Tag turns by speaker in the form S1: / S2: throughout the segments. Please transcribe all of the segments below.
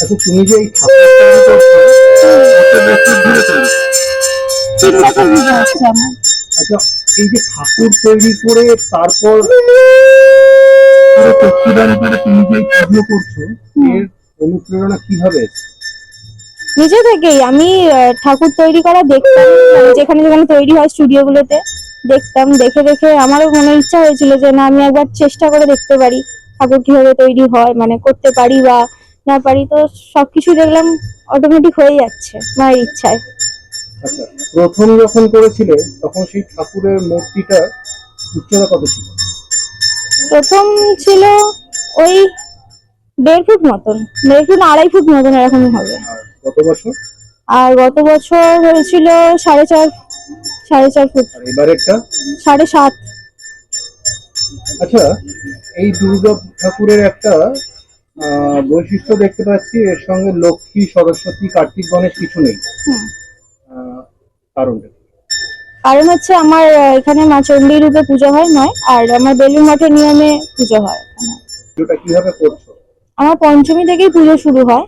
S1: আচ্ছা তুমি যে এই আচ্ছা এই যে ঠাকুর তৈরি করে তারপর
S2: নিজে থেকেই আমি ঠাকুর তৈরি করা দেখতাম মানে যেখানে যেখানে তৈরি হয় স্টুডিওগুলোতে দেখতাম, দেখে দেখে আমারও মনে ইচ্ছা হয়েছিল যে না, আমি একবার চেষ্টা করে দেখতে পারি ঠাকুর কীভাবে তৈরি হয় মানে করতে পারি বা না পারি তো সবকিছু দেখলাম অটোমেটিক হয়ে যাচ্ছে মায়ের ইচ্ছায়।
S1: আচ্ছা প্রথম যখন করেছিলে তখন সেই ঠাকুরের মূর্তিটা উচ্চতা কত ছিল?
S2: প্রথম ছিল ওই দেড় ফুট মতন দেড় ফুট না আড়াই ফুট মতন এরকমই হবে।
S1: আর কত বছর?
S2: আর গত বছর হয়েছিল সাড়ে চার সাড়ে চার ফুট।
S1: এবারেরটা?
S2: সাড়ে সাত।
S1: আচ্ছা এই দুর্গা ঠাকুরের একটা বৈশিষ্ট্য দেখতে পাচ্ছি এর সঙ্গে লক্ষ্মী সরস্বতী কার্তিক গণেশ কিছু নেই। কারণটা
S2: কারণ হচ্ছে আমার এখানে মা চণ্ডী রূপে পুজো হয় নয় আর আমার বেলুর মঠের নিয়মে পুজো হয়।
S1: পুজোটা কীভাবে করছ?
S2: আমার পঞ্চমী থেকেই পুজো শুরু হয়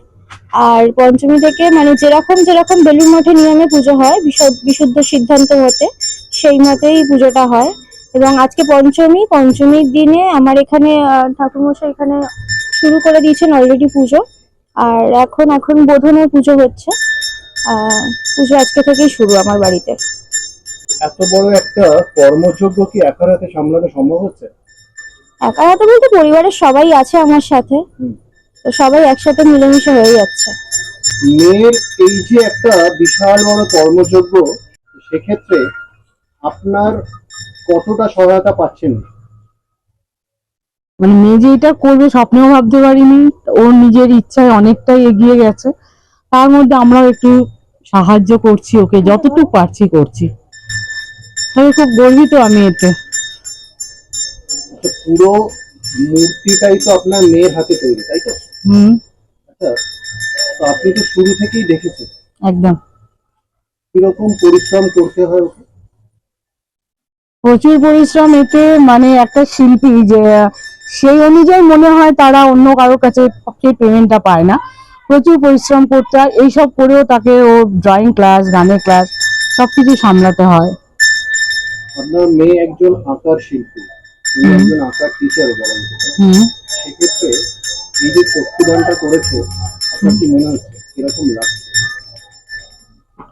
S2: আর পঞ্চমী থেকে মানে যেরকম যেরকম বেলুর মঠের নিয়মে পুজো হয় বিশু- বিশুদ্ধ সিদ্ধান্ত মতে সেই মতেই পুজোটা হয়। এবং আজকে পঞ্চমী পঞ্চমীর দিনে আমার এখানে ঠাকুরমশাই এখানে শুরু করে দিয়েছেন অলরেডি পুজো। আর এখন এখন বোধনের পুজো হচ্ছে। পুজো আজকে থেকেই শুরু আমার বাড়িতে।
S1: এত বড় একটা কর্মযজ্ঞ কি একার হাতে সামলানো সম্ভব হচ্ছে?
S2: একা হাতে বলতে পরিবারের সবাই আছে আমার সাথে। তো সবাই একসাথে মিলেমিশে হয়ে যাচ্ছে।
S1: মেয়ের এই যে একটা বিশাল বড় কর্মযজ্ঞ সেক্ষেত্রে আপনার কতটা সহায়তা পাচ্ছেন?
S3: মানে মেয়ে যে এটা করবে স্বপ্নেও ভাবতে পারিনি ওর নিজের ইচ্ছায় অনেকটাই এগিয়ে গেছে। তার মধ্যে আমরাও একটু সাহায্য করছি ওকে যতটুকু পারছি করছি। তবে খুব গর্বিত আমি এতে।
S1: পুরো মূর্তিটাই তো আপনার মেয়ের হাতে তৈরি তাই তো?
S3: হুম।
S1: আচ্ছা তো আপনি তো শুরু থেকেই দেখেছেন।
S3: একদম।
S1: কীরকম পরিশ্রম করতে হয় ওকে?
S3: প্রচুর পরিশ্রম এতে মানে একটা শিল্পী যে সেই অনুযায়ী মনে হয় তারা অন্য কারোর কাছে সেই পেমেন্টটা পায় না। প্রচুর পরিশ্রম করতে হয়। এইসব করেও তাকে ও ড্রয়িং ক্লাস গানের ক্লাস সবকিছু সামলাতে হয়।
S1: আপনার মেয়ে একজন আঁকার শিল্পী। একজন আঁকার টিচার বলা সেক্ষেত্রে এই যে চক্ষুদানটা করেছে আপনার কি মনে হচ্ছে? কীরকম লাগছে?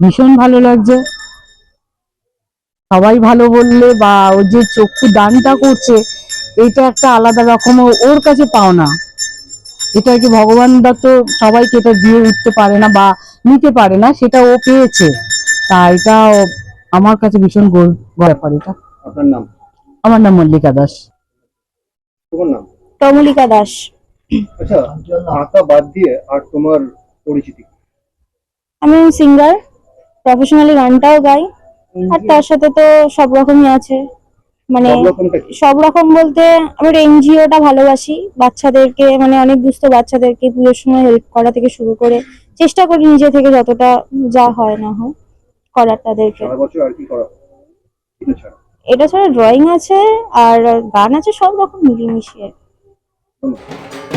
S3: ভীষণ ভালো লাগছে। সবাই ভালো বললে বা ও যে চক্ষু দানটা করছে এটা একটা আলাদা রকম ও- ওর কাছে পাও না। এটা কি ভগবান দা তো সবাইকে এটা দিয়ে উঠতে পারে না বা নিতে পারে না সেটা ও পেয়েছে। তা এটা আমার কাছে ভীষণ ব্যাপার এটা।
S1: আপনার নাম?
S3: আমার নাম মল্লিকা দাস।
S1: তোমার নাম?
S2: দাস।
S1: আচ্ছা আঁকা বাদ দিয়ে আর তোমার পরিচিতি?
S2: আমি সিঙ্গার প্রফেশনালি গানটাও গাই আর তার সাথে তো সব রকমই আছে। মানে
S1: সব
S2: রকম বলতে আমি এনজিওটা ভালোবাসি বাচ্চাদেরকে মানে অনেক দুস্থ বাচ্চাদেরকে পুজোর সময় হেল্প করা থেকে শুরু করে চেষ্টা করি নিজে থেকে যতটা যা হয় না হয় করার তাদেরকে? এটা ছাড়া ড্রয়িং আছে আর গান আছে সব রকম মিলিয়ে মিশিয়ে
S1: ধন্যবাদ।